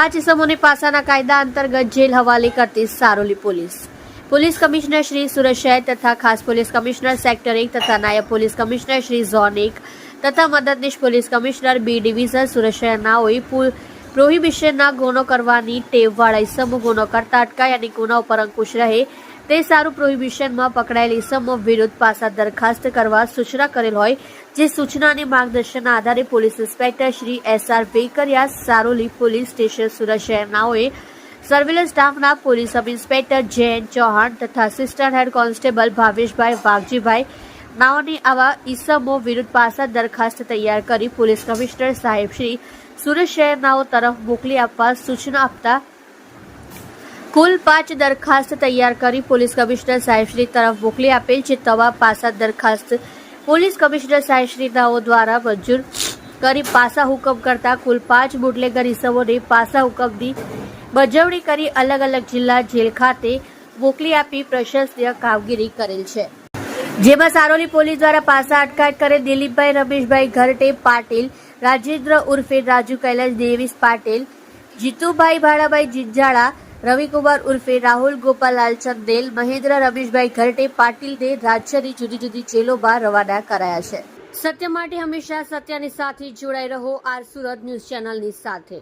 પાંચ ઇસમોને પાસાના કાયદા અંતર્ગત જેલ હવાલે કરતી Saroli police. Police commissioner Shri Surat શહેર તથા ખાસ પોલીસ કમિશનર સેક્ટર એક તથા નાયબ પોલીસ કમિશનર શ્રી ઝોન એક તથા મદદનીશ police commissioner B division Surat શહેરનાઓએ પ્રોહિબિશનના ગુનો કરવાની ટેવવાળા ઇસમો ગુનો કરતા અટકાય અને ગુના ઉપર અંકુશ રહે તે સારું પ્રોહિબિશનમાં પકડાયેલ ઇસમો વિરુદ્ધ પાસા દરખાસ્ત કરવા સૂચના કરેલ હોય, જે સૂચના અને માર્ગદર્શનના આધારે police inspector Shri S R Vekariya Saroli police station Surat શહેરનાઓએ surveillance સ્ટાફના police sub inspector J Chauhan તથા આસિસ્ટન્ટ હેડ કોન્સ્ટેબલ ભાવેશભાઈ વાઘજીભાઈ નાઓની આવા ઈસમો વિરુદ્ધ પાસા દરખાસ્ત તૈયાર કરી પોલીસ કમિશનર સાહેબ શ્રી સુરત શહેરનાઓ તરફ મોકલી આપવા સૂચના આપતા કુલ પાંચ દરખાસ્ત તૈયાર કરી પોલીસ કમિશનર સાહેબશ્રી તરફ મોકલી આપેલ છે. તવા પાસા દરખાસ્ત પોલીસ કમિશનર સાહેબશ્રીનાઓ દ્વારા મંજૂર કરી પાસા હુકમ કરતા કુલ પાંચ બુટલેગર ઇસમોને પાસા હુકમની બજવણી કરી અલગ અલગ જિલ્લા જેલ ખાતે મોકલી આપી પ્રશંસનીય કામગીરી કરેલ છે. જેમાં સારોલી પોલીસ દ્વારા પાસા અટકાયત કરે દિલીપભાઈ, રમેશભાઈ ઘરટે, પાટીલ, રાજેન્દ્ર ઉર્ફે રાજુ કૈલાસ દેવીસ પાટીલ, જીતુભાઈ ભાડાભાઈ જિંજાળા, રવિકુમાર ઉર્ફે રાહુલ ગોપાલાલ ચંદેલ મહેન્દ્ર, રમેશભાઈ ઘરટે પાટીલને રાજ્યની જુદી જુદી જેલોમાં રવાના કરાયા છે. સત્ય માટે હંમેશા સત્યની સાથે જોડાઈ રહો આર સુરત ન્યૂઝ ચેનલની સાથે.